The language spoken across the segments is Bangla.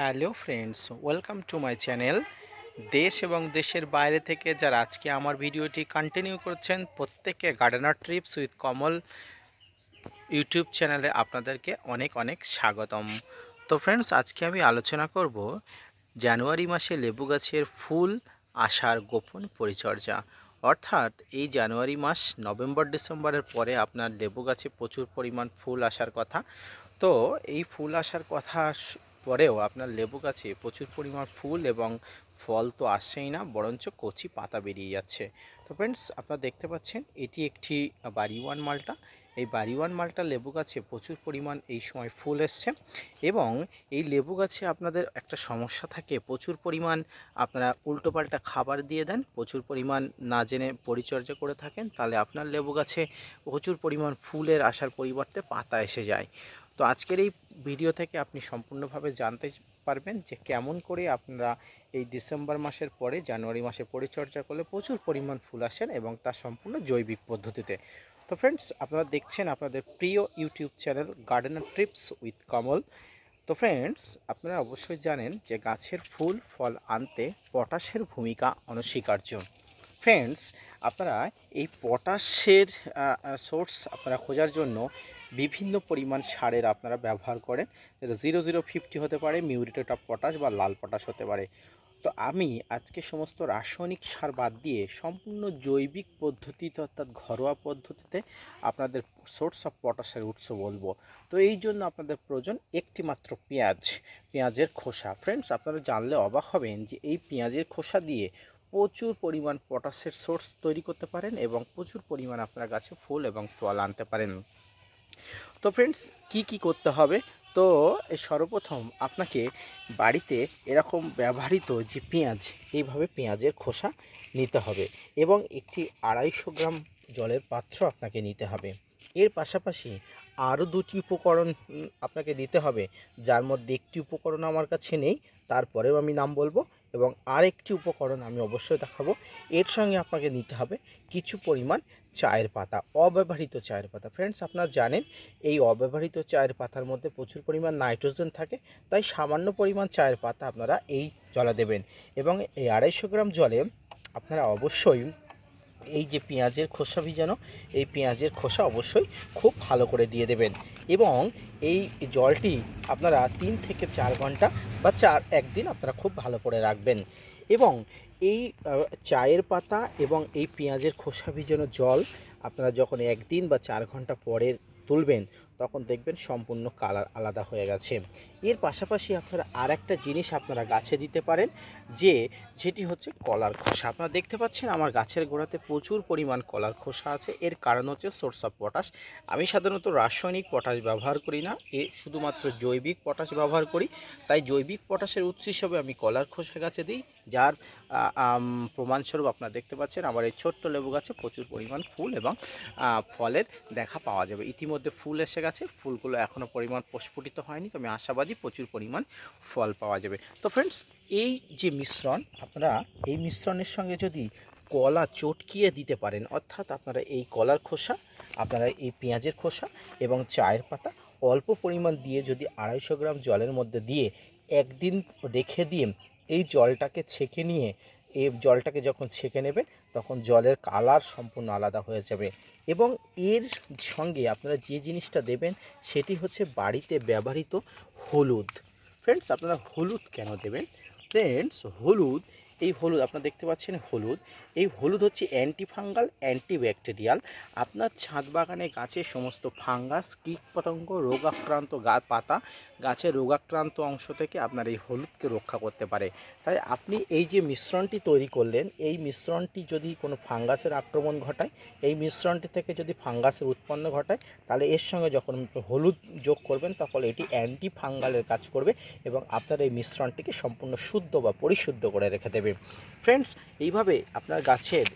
Hello friends, welcome to my channel. দেশ এবং দেশের বাইরে থেকে যারা আজকে আমার ভিডিওটি কন্টিনিউ করছেন প্রত্যেকে gardener trips with Kamal YouTube চ্যানেলে আপনাদেরকে অনেক অনেক স্বাগতম। তো ফ্রেন্ডস, আজকে আমি আলোচনা করব জানুয়ারি মাসে লেবু গাছের ফুল আসার গোপন পরিচর্যা। অর্থাৎ এই জানুয়ারি মাস নভেম্বর, ডিসেম্বরের পরে আপনার লেবু গাছে প্রচুর পরিমাণ ফুল আসার কথা। তো এই ফুল আসার কথা পরেও আপনার লেবু গাছে প্রচুর পরিমাণ ফুল এবং ফল তো আসছেই না, বরঞ্চ কচি পাতা বেরিয়ে যাচ্ছে। তো ফ্রেন্ডস আপনারা দেখতে পাচ্ছেন, এটি একটি বাড়িওয়ান মালটা। এই বাড়িওয়ান মালটা লেবু গাছে প্রচুর পরিমাণ এই সময় ফুল এসছে এবং এই লেবু গাছে আপনাদের একটা সমস্যা থাকে, প্রচুর পরিমাণ আপনারা উল্টোপাল্টা খাবার দিয়ে দেন, প্রচুর পরিমাণ না জেনে পরিচর্যা করে থাকেন, তাহলে আপনার লেবু গাছে প্রচুর পরিমাণ ফুলের আসার পরিবর্তে পাতা এসে যায়। তো আজকের এই ভিডিও থেকে আপনি সম্পূর্ণভাবে জানতে পারবেন যে কেমন করে আপনারা এই ডিসেম্বর মাসের পরে, জানুয়ারি মাসে পরিচর্যা করলে প্রচুর পরিমাণ ফুল আসেন এবং তা সম্পূর্ণ জৈবিক পদ্ধতিতে। তো ফ্রেন্ডস আপনারা দেখছেন আপনাদের প্রিয় YouTube channel gardener trips with Kamal তো ফ্রেন্ডস আপনারা অবশ্যই জানেন যে গাছের ফুল, ফল আনতে পটাশের ভূমিকা অনস্বীকার্য। ফ্রেন্ডস আপনারা এই পটাশের সোর্স আপনারা খোঁজার জন্য বিভিন্ন পরিমাণ সারের আপনারা ব্যবহার করেন। জিরো জিরো ফিফটি হতে পারে, মিউরিটেট অফ পটাশ বা লাল পটাশ হতে পারে। তো আমি আজকে সমস্ত রাসায়নিক সার বাদ দিয়ে সম্পূর্ণ জৈবিক পদ্ধতিতে অর্থাৎ ঘরোয়া পদ্ধতিতে আপনাদের সোর্স অফ পটাশের উৎস বলব। তো এই জন্য আপনাদের প্রয়োজন একটি মাত্র পেঁয়াজ, পেঁয়াজের খোসা। ফ্রেন্ডস আপনারা জানলে অবাক হবেন যে এই পেঁয়াজের খোসা দিয়ে প্রচুর পরিমাণ পটাশের সোর্স তৈরি করতে পারেন এবং প্রচুর পরিমাণ আপনার গাছে ফুল এবং ফল আনতে পারেন। তো ফ্রেন্ডস কি কি করতে হবে? তো সর্বপ্রথম আপনাকে বাড়িতে এরকম ব্যবহৃত যে পেঁয়াজ, এইভাবে পেঁয়াজের খোসা নিতে হবে এবং একটি আড়াইশো গ্রাম জলের পাত্র আপনাকে নিতে হবে। এর পাশাপাশি আরও দুটি উপকরণ আপনাকে দিতে হবে। যার মধ্যে একটি উপকরণ আমার কাছে নেই, তারপরেও আমি নাম বলব। এবং আরেকটি উপকরণ আমি অবশ্যই দেখাবো। এর সঙ্গে আপনাকে নিতে হবে কিছু পরিমাণ চায়ের পাতা, অব্যবহৃত চায়ের পাতা। ফ্রেন্ডস আপনারা জানেন, এই অব্যবহৃত চায়ের পাতার মধ্যে প্রচুর পরিমাণ নাইট্রোজেন থাকে, তাই সামান্য পরিমাণ চায়ের পাতা আপনারা এই জলে দেবেন এবং এই আড়াইশো গ্রাম জলে আপনারা অবশ্যই এই যে পেঁয়াজের খোসা ভিজানো, এই পেঁয়াজের খোসা অবশ্যই খুব ভালো করে দিয়ে দেবেন এবং এই জলটি আপনারা তিন থেকে চার ঘণ্টা বা চার, একদিন আপনারা খুব ভালো করে রাখবেন। এবং এই চায়ের পাতা এবং এই পেঁয়াজের খোসা ভিজানো জল আপনারা যখন একদিন বা চার ঘণ্টা পরে তুলবেন তখন দেখবেন সম্পূর্ণ কালার আলাদা হয়ে গেছে। এর পাশাপাশি আপনারা আর একটা জিনিস আপনারা গাছে দিতে পারেন, যে যেটি হচ্ছে কলার খোসা। আপনারা দেখতে পাচ্ছেন আমার গাছের গোড়াতে প্রচুর পরিমাণ কলার খোসা আছে। এর কারণ হচ্ছে সোর্স অফ পটাশ আমি সাধারণত রাসায়নিক পটাশ ব্যবহার করি না, এ শুধুমাত্র জৈবিক পটাশ ব্যবহার করি। তাই জৈবিক পটাশের উৎস হিসাবে আমি কলার খোসা গাছে দিই, যার প্রমাণস্বরূপ আপনারা দেখতে পাচ্ছেন আমার এই ছোট্ট লেবু গাছে প্রচুর পরিমাণ ফুল এবং ফলের দেখা পাওয়া যাবে। ইতিমধ্যে ফুল এসে গেছে। ফুলগুলো এখনও পরিমাণ প্রস্ফুটিত হয়নি তো আমি আশাবাদী প্রচুর পরিমাণ ফল পাওয়া যাবে। তো ফ্রেন্ডস এই যে মিশ্রণ, আপনারা এই মিশ্রণের সঙ্গে যদি কলা চটকিয়ে দিতে পারেন, অর্থাৎ আপনারা এই কলার খোসা, আপনারা এই পেঁয়াজের খোসা এবং চায়ের পাতা অল্প পরিমাণ দিয়ে যদি আড়াইশো গ্রাম জলের মধ্যে দিয়ে একদিন রেখে দিয়ে এই জলটাকে ছেঁকে নিয়ে এই জলটাকে যখন ছেঁকে নেবে, তখন জলের কালার সম্পূর্ণ আলাদা হয়ে যাবে। এবং এর সঙ্গে আপনারা যে জিনিসটা দেবেন, সেটি হচ্ছে বাড়িতে ব্যবহৃত হলুদ। ফ্রেন্ডস আপনারা হলুদ কেন দেবেন? ফ্রেন্ডস হলুদ এই হলুদ, আপনারা দেখতে পাচ্ছেন হলুদ। এই হলুদ হচ্ছে অ্যান্টিফাঙ্গাল অ্যান্টিব্যাকটেরিয়াল আপনার ছাদ বাগানে গাছের সমস্ত ফাঙ্গাস কীট পতঙ্গ রোগাক্রান্ত গা, পাতা গাছের রোগাক্রান্ত অংশ থেকে আপনার এই হলুদকে রক্ষা করতে পারে। তাই আপনি এই যে মিশ্রণটি তৈরি করলেন, এই মিশ্রণটি যদি কোনো ফাঙ্গাসের আক্রমণ ঘটায়, এই মিশ্রণটি থেকে যদি ফাঙ্গাসের উৎপন্ন ঘটায়, তাহলে এর সঙ্গে যখন হলুদ যোগ করবেন, তখন এটি অ্যান্টি ফাঙ্গালের কাজ করবে এবং আপনার এই মিশ্রণটিকে সম্পূর্ণ শুদ্ধ বা পরিশুদ্ধ করে রেখে দেবে। ফ্রেন্ডস এইভাবে আপনার গাছের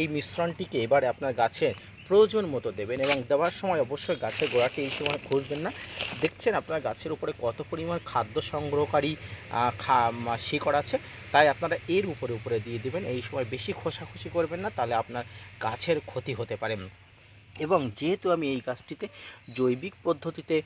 এই মিশ্রণটিকে এবারে আপনার গাছের প্রয়োজন মতো দেবেন এবং দেওয়ার সময় অবশ্যই গাছের গোড়াটি এই সময় খুঁজবেন না। দেখছেন আপনার গাছের উপরে কত পরিমাণ খাদ্য সংগ্রহকারী খা শিকড় আছে, তাই আপনারা এর উপরে উপরে দিয়ে দেবেন। এই সময় বেশি খোসাখুশি করবেন না, তাহলে আপনার গাছের ক্ষতি হতে পারে। এবং যেহেতু আমি এই গাছটিতে জৈবিক পদ্ধতিতে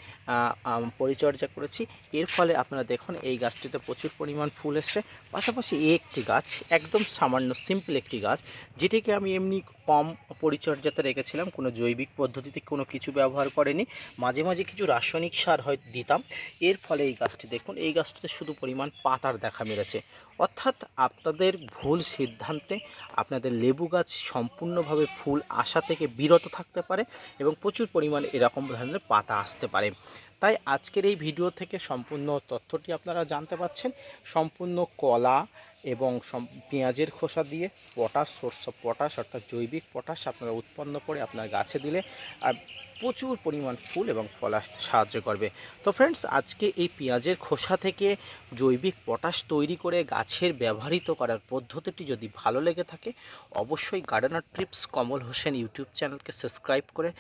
পরিচর্যা করেছি, এর ফলে আপনারা দেখুন এই গাছটিতে প্রচুর পরিমাণ ফুল এসছে। পাশাপাশি একটি গাছ, একদম সামান্য সিম্পল একটি গাছ, যেটিকে আমি এমনি কম পরিচর্যাতে রেখেছিলাম, কোনো জৈবিক পদ্ধতিতে কোনো কিছু ব্যবহার করেনি। মাঝে মাঝে কিছু রাসায়নিক সার হয়তো দিতাম। এর ফলে এই গাছটি দেখুন, এই গাছটিতে শুধু পরিমাণ পাতার দেখা মিলেছে। অর্থাৎ আপনাদের ভুল সিদ্ধান্তে, আপনাদের লেবু গাছ সম্পূর্ণভাবে ফুল আসা থেকে বিরত থাকতে পারে এবং প্রচুর পরিমাণে এরকম ধরনের পাতা আসতে পারে। তাই আজকের এই ভিডিও থেকে সম্পূর্ণ তথ্যটি আপনারা জানতে পাচ্ছেন। সম্পূর্ণ কলা এবং পেঁয়াজের খোসা দিয়ে পটাশ সোর্স পটাশ অর্থাৎ জৈবিক পটাশ আপনারা উৎপন্ন করে আপনার গাছে দিলে, আর প্রচুর পরিমাণ ফুল এবং ফল আসতে সাহায্য করবে। তো ফ্রেন্ডস আজকে এই পেঁয়াজের খোসা থেকে জৈবিক পটাশ তৈরি করে গাছের ব্যবহৃত করার পদ্ধতিটি যদি ভালো লেগে থাকে, অবশ্যই gardener trips Kamal Hossain YouTube চ্যানেলকে সাবস্ক্রাইব করে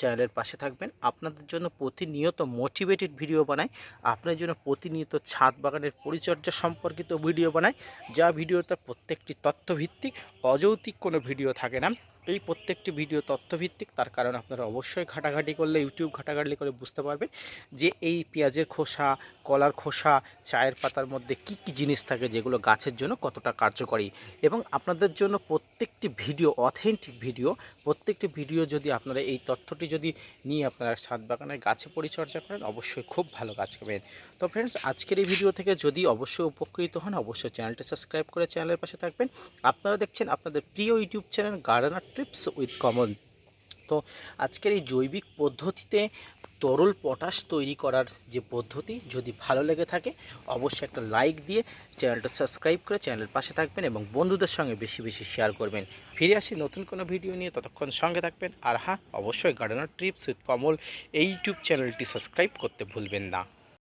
চ্যানেলের পাশে থাকবেন। আপনাদের জন্য প্রতিনিয়ত মোটিভেটেড ভিডিও বানাই, আপনার জন্য প্রতিনিয়ত ছাদ বাগানের পরিচর্যা সম্পর্কিত ভিডিও বানাই, যা ভিডিওতে প্রত্যেকটি তথ্যভিত্তিক, অযৌক্তিক কোনো ভিডিও থাকে না। এই প্রত্যেকটি ভিডিও তথ্যভিত্তিক, তার কারণ আপনারা অবশ্যই ঘাটাঘাটি করলে ইউটিউব ঘাটাঘাটি করে বুঝতে পারবেন যে এই পেঁয়াজের খোসা, কলার খোসা, চায়ের পাতার মধ্যে কি কি জিনিস থাকে যেগুলো গাছের জন্য কতটা কার্যকরী। এবং আপনাদের জন্য প্রত্যেকটি ভিডিও অথেন্টিক ভিডিও, প্রত্যেকটি ভিডিও যদি আপনারা এই তথ্যটি যদি নিয়ে আপনারা ছাদ বাগানের গাছে পরিচর্যা করেন, অবশ্যই খুব ভালো গাছ পাবেন তো ফ্রেন্ডস আজকের এই ভিডিও থেকে যদি অবশ্যই উপকৃত হন, অবশ্যই চ্যানেলটি সাবস্ক্রাইব করে চ্যানেলের পাশে থাকবেন। আপনারা দেখছেন আপনাদের প্রিয় YouTube channel gardener trips with Kamal তো আজকের এই জৈবিক পদ্ধতিতে তরল পটাশ তৈরি করার যে পদ্ধতি যদি ভালো লেগে থাকে, অবশ্যই একটা লাইক দিয়ে চ্যানেলটা সাবস্ক্রাইব করে চ্যানেলের পাশে থাকবেন এবং বন্ধুদের সঙ্গে বেশি বেশি শেয়ার করবেন। ফিরে আসি নতুন কোনো ভিডিও নিয়ে, ততক্ষণ সঙ্গে থাকবেন। আর হ্যাঁ অবশ্যই গার্ডেনার ট্রিপস উইথ কমল এই ইউটিউব চ্যানেলটি সাবস্ক্রাইব করতে ভুলবেন না।